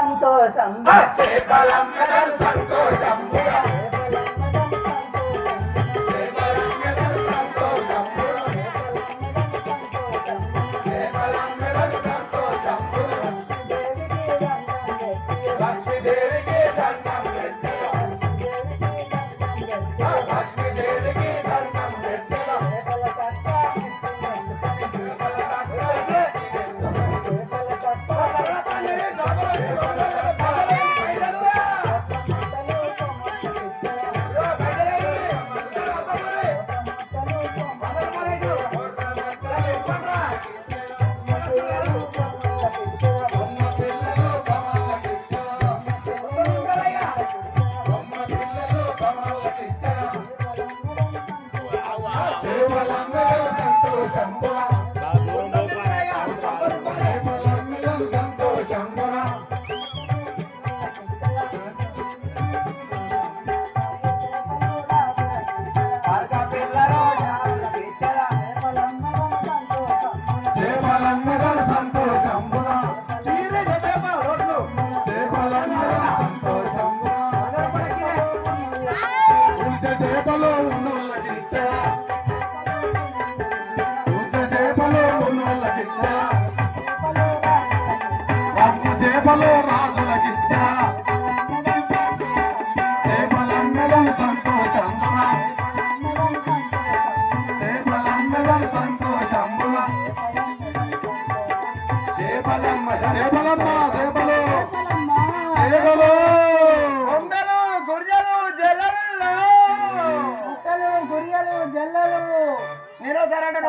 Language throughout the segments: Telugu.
సంతోషం. సంతోషం.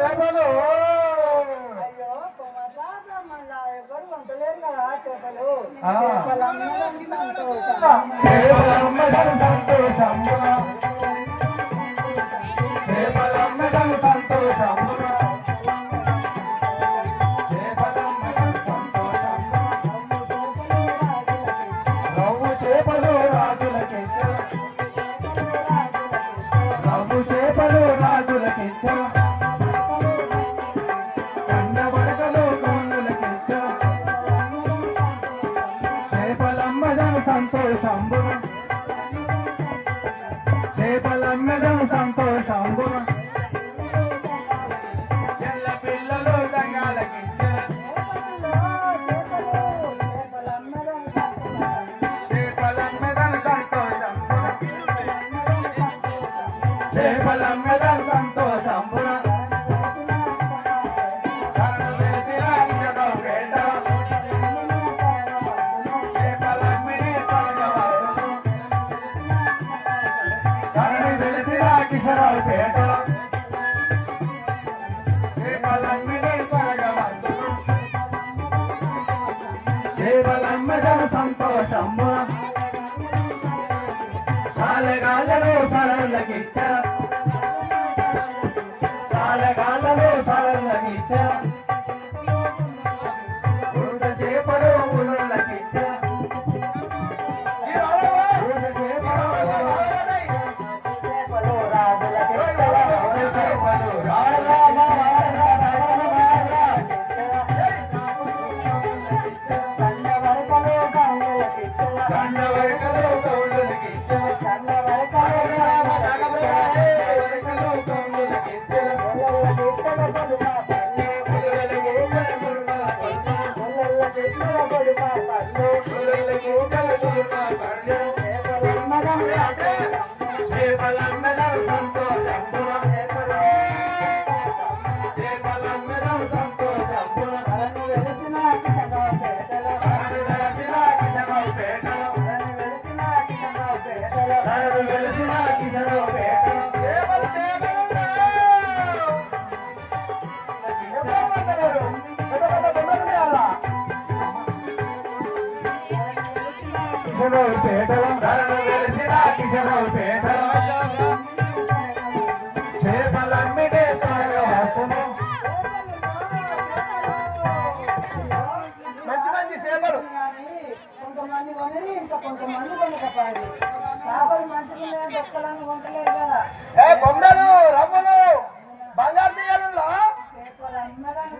చేపలు అయ్యో ఎవరు వంటలేరు కదా చేపలు. చేపలు సంతోషం. సంతోషంబున చేపలమ్మడం సంతోషంబున చెల్ల పిల్లలు దంగాలకి చేపలమ్మడం సంతోషం చేపలమ్మడం సంతోషం పేట కేవలమ్మదను సంతోషమ్మ కాలగాలలో సరళగిచ్చ కాలగాలలో సరళగిచ్చ కిషోరావు పేటలో ధరలు వెలిసిన కిషోరావు పేటలో ఏ బొమ్మలు రవ్వలు బంగారు తీయలుల్లో చేపలు అమ్మగానే